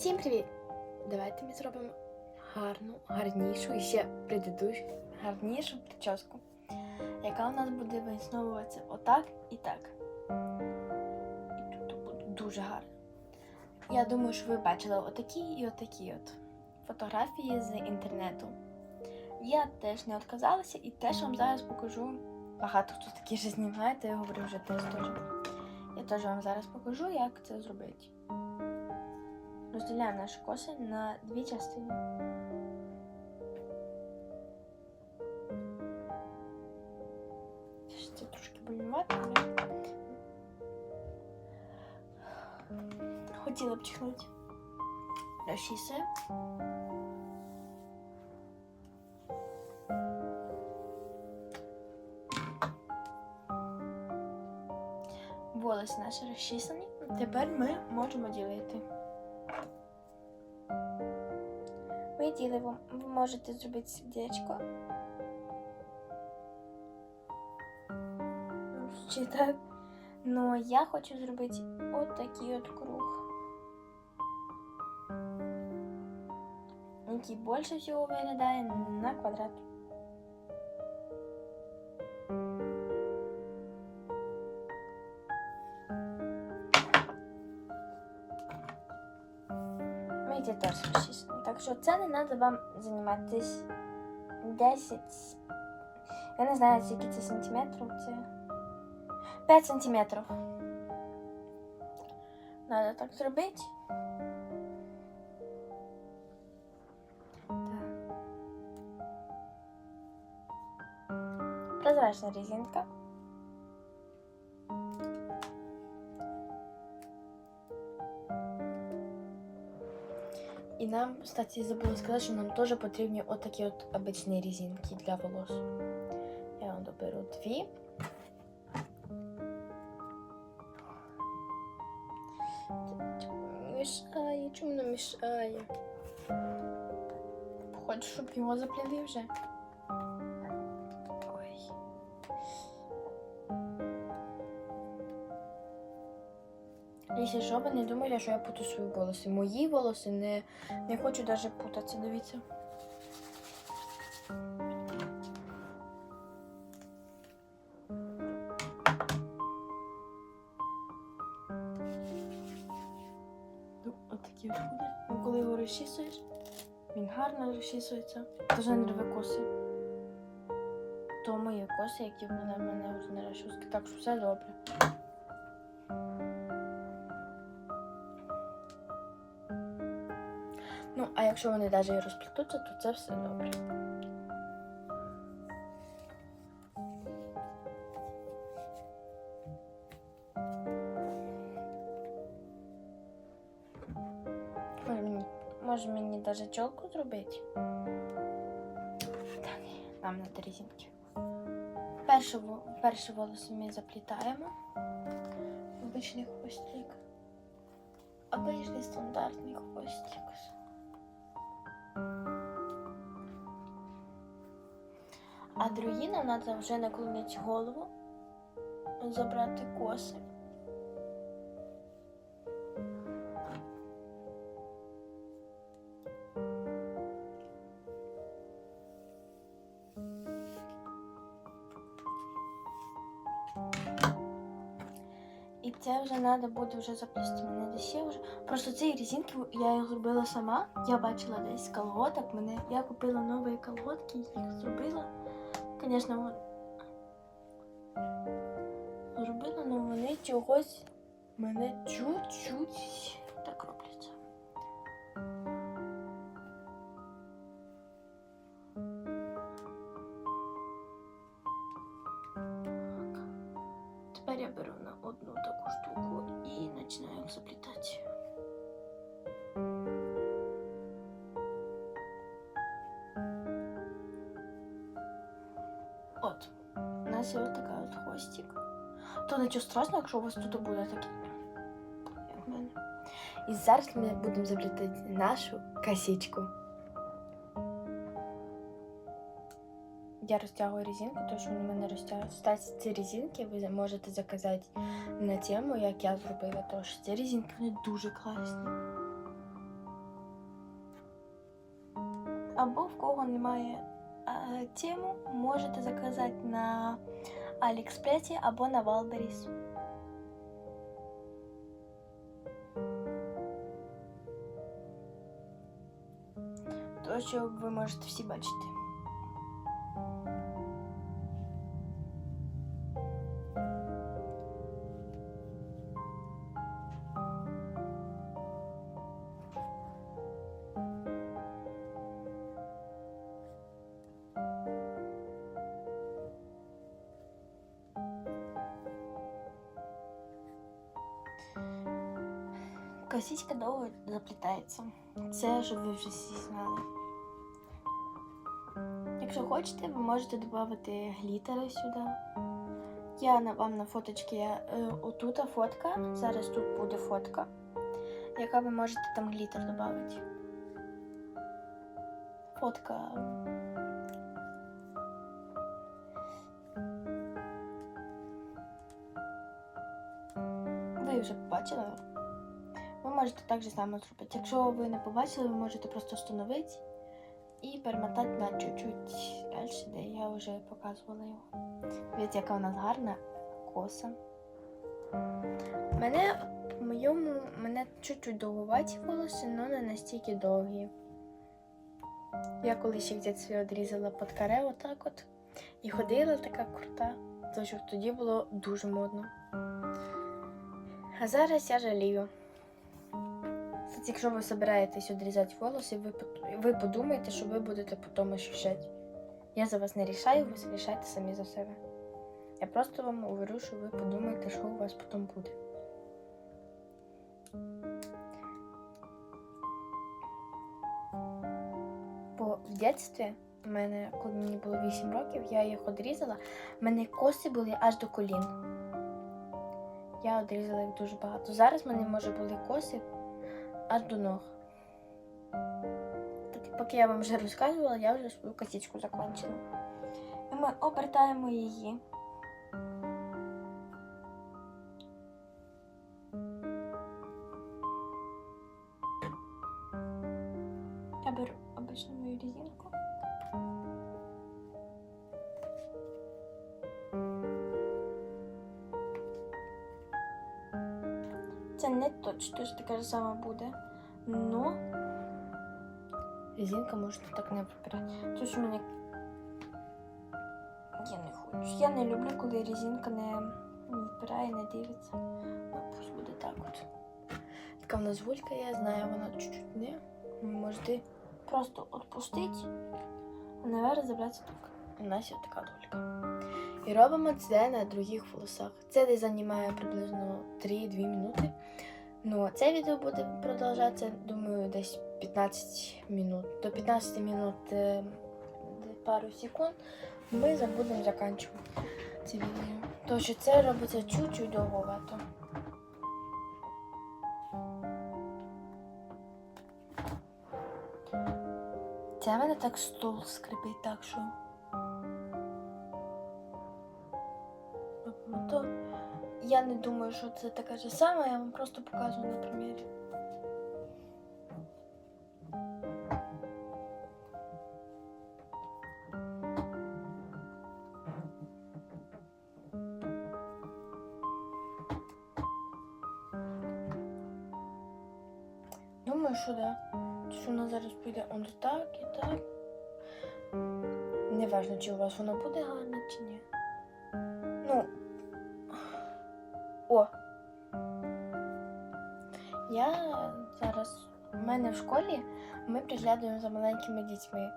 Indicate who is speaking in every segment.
Speaker 1: Всім привіт! Давайте ми зробимо гарну, гарнішу і ще предыдущу, гарнішу прическу, яка у нас буде висновуватися отак і так. І тут буде дуже гарно. Я думаю, що ви бачили отакі і отакі от фотографії з інтернету. Я теж не відказалася і теж вам зараз покажу. Багато хто такі вже знімає, то я говорю вже теж теж. Я теж вам зараз покажу, як це зробити. Розділяємо наші коси на дві частини. Це трошки але хотіла б чихнути. Розчіси. Волоси наші розчісані. Тепер ми можемо ділити. Ми ділимо. Ви можете зробити сердечко. Чи так? Ну, я хочу зробити от такий от круг. Який більше всього виглядає на квадрат. Видите, теж розчісано. Так що це не треба вам займатися 10. Я не знаю, скільки це сантиметрів. Це 5 сантиметрів. Надо так зробити. Так. Прозрачна резинка. Нам, кстати, забула сказати, що нам теж потрібні отакі от обичні резинки для волос. Я вам доберу дві. Мішає, чому не мішає? Хочу, щоб його заплели вже. Якщо що, ви не думайте, що я путаю свої волоси. Мої волоси не, не хочу навіть путатися, дивіться. Ну, Отакі от буде. Ну, коли його розчісуєш, він гарно розчісується. Дуже не рве коси. То мої коси, які були в мене вже розчіски. Так що все добре. Якщо вони навіть і розплетуться, то це все добре. Може мені, навіть чолку зробити? Та ні, нам на резинки. Перше, перше волосся ми заплітаємо. Обичний хвостик. Обичний стандартний хвостик. А другі треба вже наклонити голову, забрати коси. І це вже треба буде вже заплести. Мене десь вже. Просто ці резинки я їх зробила сама. Я бачила десь колготок. Мене я купила нові колготки, їх зробила. Звісно, зробила, але вони чогось мене чуть-чуть нас є ось така от хвостик. То нічого страшного, якщо у вас тут буде такий, як в мене. І зараз ми будемо заплітати нашу косичку. Я розтягую резинку, тому що в мене розтягують. Кстати, ці резинки ви можете заказати на тему, як я зробила. Тож ці резинки вони дуже класні. або в кого немає тему, можете заказати на Аліекспресі або на Валберіс. То, що ви можете всі бачити. Косичка довго заплітається. Це щоб ви вже всі знали. Якщо хочете, ви можете додати глітери сюди. Я вам на фоточці е, отута фотка. Зараз тут буде фотка, яка ви можете там глітер додати. Фотка. Ви вже побачили. Можете так же само зробити. Якщо ви не побачили, ви можете просто встановити і перемотати на чуть-чуть далі, де я вже показувала його. Дивіться, яка у нас гарна коса. Мене по моєму мене чуть-чуть довгуваті волоси, але не настільки довгі. Я колись їх дітстві одрізала під каре отак от. І ходила така крута. Тож тоді було дуже модно. А зараз я жалію. Кстати, якщо ви збираєтесь відрізати волоси, ви, ви подумайте, що ви будете потім ощущати. Я за вас не рішаю, ви рішайте самі за себе. Я просто вам говорю, що ви подумаєте, що у вас потім буде. Бо в дитинстві, у мене, коли мені було 8 років, я їх одрізала, в мене коси були аж до колін. Я одрізала їх дуже багато. Зараз в мене може були коси аж до. Так, поки я вам вже розказувала, я вже свою косичку закінчила. Ми обертаємо її. Це не точно що таке ж саме буде. Но резинка може так не вибирати. Тож у мене я не хочу. Я не люблю, коли резинка не вибирає, не дивиться. Ну, пусть буде так от. Така в нас вулька, я знаю, вона чуть-чуть не. Можете просто відпустити, а наверх забратися так. У нас є така долька. І робимо це на других волосах. Це десь займає приблизно 3-2 минути. Ну, це відео буде продовжатися, думаю, десь 15 минут. До 15 минут е, пару секунд ми забудемо закінчувати це відео. Тому що це робиться чуть-чуть довговато. Це мене так стол скрипить, так що. То я не думаю, що це таке ж саме, я вам просто показую на примірі. Думаю, що да. Що вона зараз піде он так і так. Неважно, чи у вас воно буде гарно, чи ні. О. Я зараз у мене в школі ми приглядаємо за маленькими дітьми.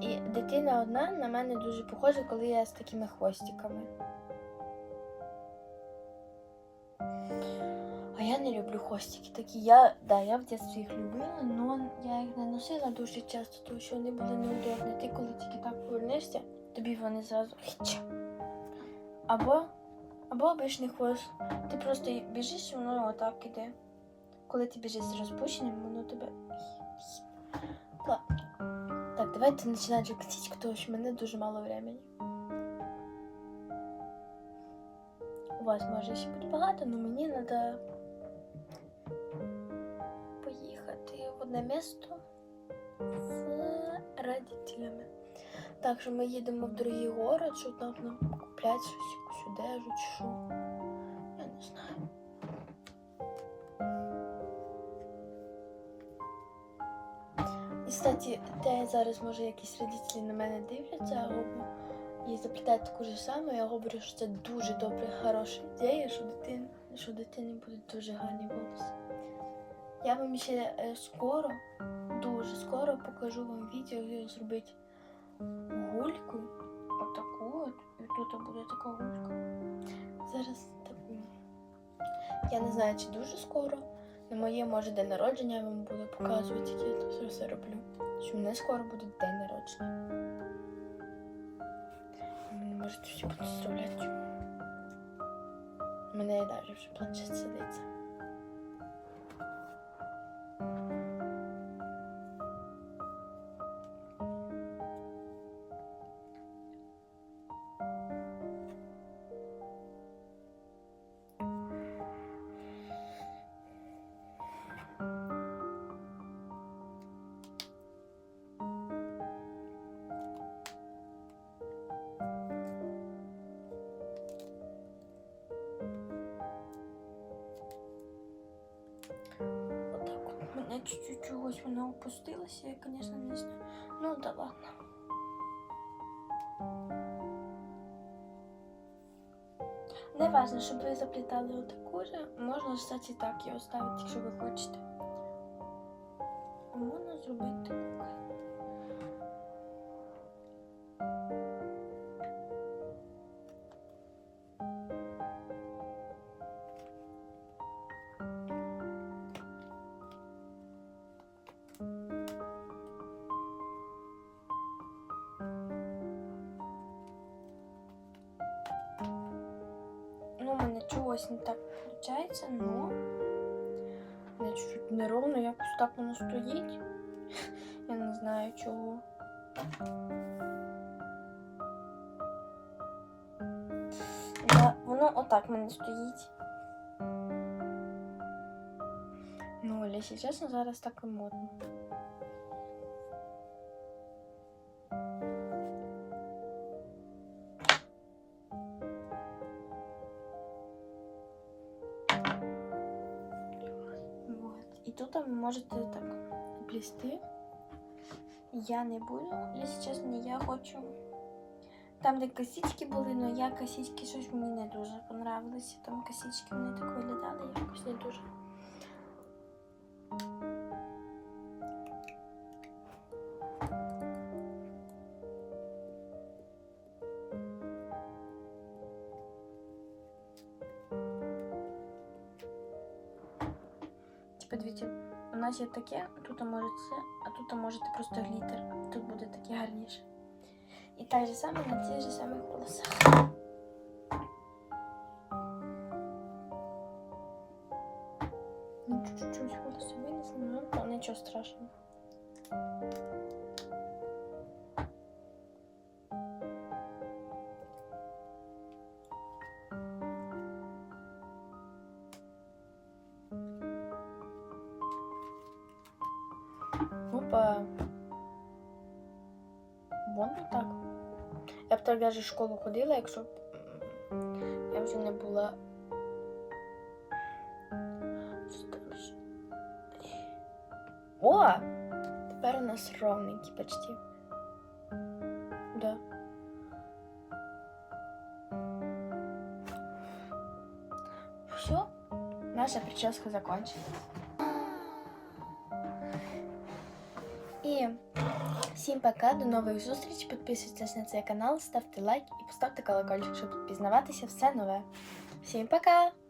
Speaker 1: І дитина одна на мене дуже похожа, коли я з такими хвостиками. А я не люблю хвостики такі. Я, да, я в дитинстві їх любила, але я їх не носила дуже часто, тому що вони були неудобні. Ти коли тільки так повернешся, тобі вони зразу хіч. Або, обичний хвост. Ти просто біжиш, і воно отак іде. Коли ти біжиш з розпущеним, воно тебе. Так, давайте починати косичку, тому що в мене дуже мало времени. У вас може ще бути багато, але мені треба поїхати в одне місто в родителями. Так що ми їдемо в другий город, що там нам купляти щось, якусь одежу чи що. Я не знаю. І, кстати, те зараз може якісь родителі на мене дивляться і заплітають таку ж саме, я говорю, що це дуже добре, хороша ідея, що дитин, що дитини буде дуже гарні волоси. Я вам ще е, скоро, дуже скоро покажу вам відео, як зробити гульку. Отаку от. І тут буде така гулька. Зараз таку. Я не знаю, чи дуже скоро. На моє може день народження я вам буду показувати, як я це все роблю. Що мене скоро буде день народження. Мене можете всі поздравляти. У мене і навіть вже планшет сидиться. Чуть-чуть чогось вона опустилася, я, звісно, не знаю. Ну да ладно. Не важно, щоб ви заплітали отаку же. Можна, кстати, так його ставити, якщо ви хочете. А Можна зробити так. мене чогось не так виходить, но у мене чуть-чуть неровно, якось так воно стоїть. Я не знаю чого. Да, воно отак в мене стоїть. Ну, якщо чесно, зараз так і модно. І тут ви можете так плісти. Я не буду, якщо чесно, я хочу. Там, де косички були, але я косички щось мені не дуже понравилися. Там косички вони так виглядали, якось не дуже. Типа, дивіться, у нас є таке, тут може це, а тут можете просто глітер. Тут буде таке гарніше. І так же саме на цих же самих волосах. Ну, чуть-чуть волосы винесли, но то нічого страшного. Б так навіть в школу ходила, якщо б я вже не була. О! Тепер у нас ровненький почти. Да. Все, наша прическа закончена. Всім пока, до нових зустрічей. Підписуйтесь на цей канал, ставте лайк і поставте колокольчик, щоб пізнаватися все нове. Всім пока!